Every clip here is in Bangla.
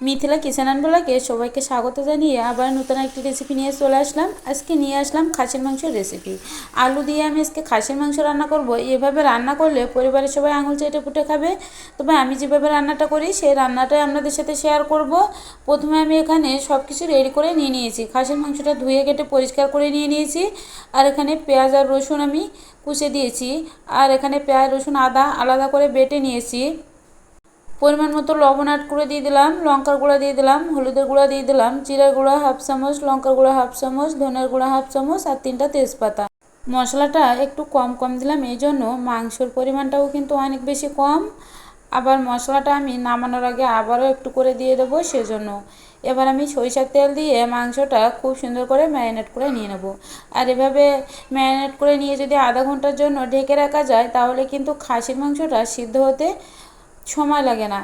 মিথিলা কিচেন ব্লগে সবাইকে স্বাগত জানিয়ে আবার নতুন একটি রেসিপি নিয়ে চলে আসলাম। আজকে নিয়ে আসলাম খাসির মাংসের রেসিপি আলু দিয়ে আমি আজকে খাসির মাংস রান্না করব। এভাবে রান্না করলে পরিবারের সবাই আঙুল চেটে ফুটে খাবে। তবে আমি যেভাবে রান্নাটা করি, সেই রান্নাটাই আপনাদের সাথে শেয়ার করব। প্রথমে আমি এখানে সব কিছু রেডি করে নিয়ে নিয়েছি। খাসির মাংসটা ধুয়ে কেটে পরিষ্কার করে নিয়ে নিয়েছি। আর এখানে পেঁয়াজ আর রসুন আমি কুচে দিয়েছি। আর এখানে পেঁয়াজ, রসুন, আদা আলাদা করে বেটে নিয়েছি। পরিমাণ মতো লবণ অ্যাড করে দিয়ে দিলাম, লঙ্কার গুঁড়া দিয়ে দিলাম, হলুদের গুঁড়া দিয়ে দিলাম, জিরার গুঁড়া হাফ চামচ, লঙ্কার গুঁড়া হাফ চামচ, ধনের গুঁড়া হাফ চামচ আর তিনটা তেজপাতা। মশলাটা একটু কম কম দিলাম, এই জন্য মাংসর পরিমাণটাও কিন্তু অনেক বেশি কম। আবার মশলাটা আমি নামানোর আগে আবারও একটু করে দিয়ে দেবো, সেজন্য। এবার আমি সরিষার তেল দিয়ে মাংসটা খুব সুন্দর করে ম্যারিনেট করে নিয়ে নেব। আর এভাবে ম্যারিনেট করে নিয়ে যদি আধা ঘণ্টার জন্য ঢেকে রাখা যায়, তাহলে কিন্তু খাসির মাংসটা সিদ্ধ হতে সময় লাগে না।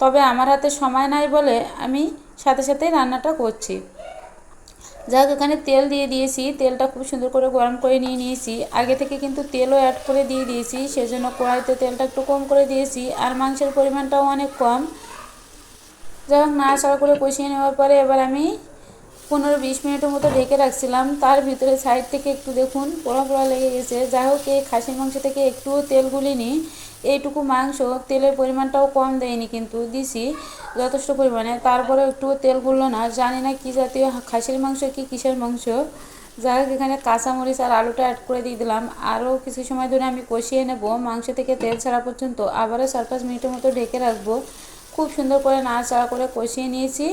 তবে আমার হাতে সময় নাই বলে আমি সাথে সাথেই রান্নাটা করছি। যাই হোক, এখানে তেল দিয়ে দিয়েছি। তেলটা খুব সুন্দর করে গরম করে নিয়ে নিয়েছি। আগে থেকে কিন্তু তেলও অ্যাড করে দিয়ে দিয়েছি, সেজন্য কড়াইতে তেলটা একটু কম করে দিয়েছি আর মাংসের পরিমাণটাও অনেক কম। যাই হোক নাড়াচাড়া করে কষিয়ে নেওয়ার পরে এবার আমি পনেরো বিশ মিনিটের মতো ঢেকে রাখছিলাম। তার ভিতরে সাইড থেকে একটু দেখুন, পোড়া পোড়া লেগে গেছে। যাই হোক, এই খাসির মাংস থেকে একটুও তেল গুলিনি। এইটুকু মাংস, তেলের পরিমাণটাও কম দেয়নি কিন্তু দিছি যথেষ্ট পরিমাণে। তারপরে একটুও তেল গুললো না, জানি না কী জাতীয় খাসির মাংস কি কিসের মাংস। যাই হোক, এখানে কাঁচামরিচ আর আলুটা অ্যাড করে দিয়ে দিলাম। আরও কিছু সময় ধরে আমি কষিয়ে নেব। মাংস থেকে তেল ছাড়া পর্যন্ত আবারও চার পাঁচ মিনিটের মতো ঢেকে রাখব। খুব সুন্দর করে নাড়াচাড়া করে কষিয়ে নিয়েছি।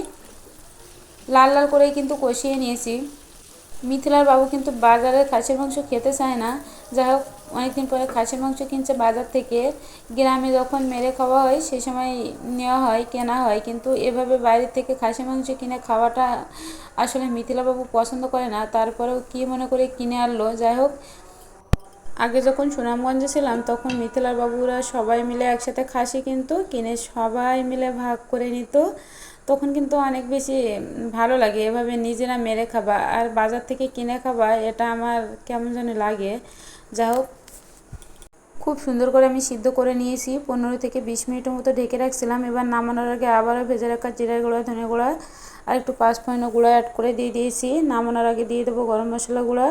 লাল লাল করেই কিন্তু কষিয়ে নিয়েছি। মিথিলার বাবু কিন্তু বাজারের খাসির মাংস খেতে চায় না। যাই হোক অনেকদিন পরে খাসির মাংস কিনছে বাজার থেকে। গ্রামে যখন মেরে খাওয়া হয় সেই সময় নেওয়া হয়, কেনা হয়। কিন্তু এভাবে বাইরে থেকে খাসির মাংস কিনে খাওয়াটা আসলে মিথিলাবাবু পছন্দ করে না। তারপরেও কী মনে করে কিনে আনলো? যাই হোক, আগে যখন সুনামগঞ্জে ছিলাম, তখন মিথিলার বাবুরা সবাই মিলে একসাথে খাসি কিন্তু, কিনে সবাই মিলে ভাগ করে নিত। তখন কিন্তু অনেক বেশি ভালো লাগে এভাবে নিজেরা মেরে খাবা আর বাজার থেকে কিনে খাবা এটা আমার কেমন যেন লাগে। যাই হোক খুব সুন্দর করে আমি সিদ্ধ করে নিয়েছি। পনেরো থেকে বিশ মিনিটের মতো ঢেকে রাখছিলাম। এবার নামানোর আগে আবারও ভেজে রাখা জিরার গুঁড়া, ধনে গুঁড়া আর একটু পাঁচ পাঁচফোড়ন গুঁড়া অ্যাড করে দিয়ে দিয়েছি। নামানোর আগে দিয়ে দেবো গরম মশলা গুঁড়া।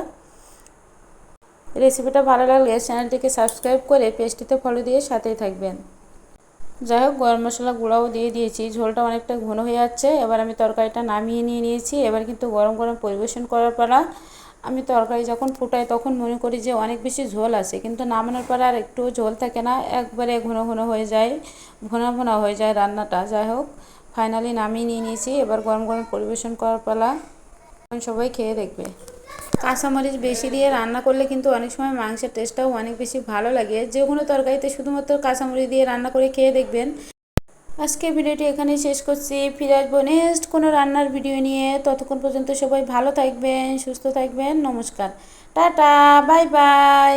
রেসিপিটা ভালো লাগলে চ্যানেলটিকে সাবস্ক্রাইব করে পেস্টিতে ফলো দিয়ে সাথেই থাকবেন। যাই হোক, গরম মশলা গুঁড়াও দিয়ে দিয়েছি। ঝোলটা অনেকটা ঘন হয়ে যাচ্ছে। এবার আমি তরকারিটা নামিয়ে নিয়ে নিয়েছি। এবার কিন্তু গরম গরম পরিবেশন করার পালা। আমি তরকারি যখন ফুটাই তখন মনে করি যে অনেক বেশি ঝোল আছে, কিন্তু নামানোর পরে আর একটু ঝোল থাকে না, একবারে ঘন ঘন হয়ে যায়, ঘন ঘন হয়ে যায় রান্নাটা। যাই হোক ফাইনালি নামিয়ে নিয়ে নিয়েছি, এবার গরম গরম পরিবেশন করার পালা। সবাই খেয়ে দেখবে। কাঁচামরিচ বেশি দিয়ে রান্না করলে কিন্তু অনেক সময় মাংসের টেস্টটাও অনেক বেশি ভালো লাগে। যে কোনো তরকারিতে শুধুমাত্র কাঁচামরিচ দিয়ে রান্না করে খেয়ে দেখবেন। আজকে ভিডিওটি এখানে শেষ করছি। ফিরে আসব নেক্সট কোনো রান্নার ভিডিও নিয়ে। ততক্ষণ পর্যন্ত সবাই ভালো থাকবেন, সুস্থ থাকবেন। নমস্কার। Tata bye bye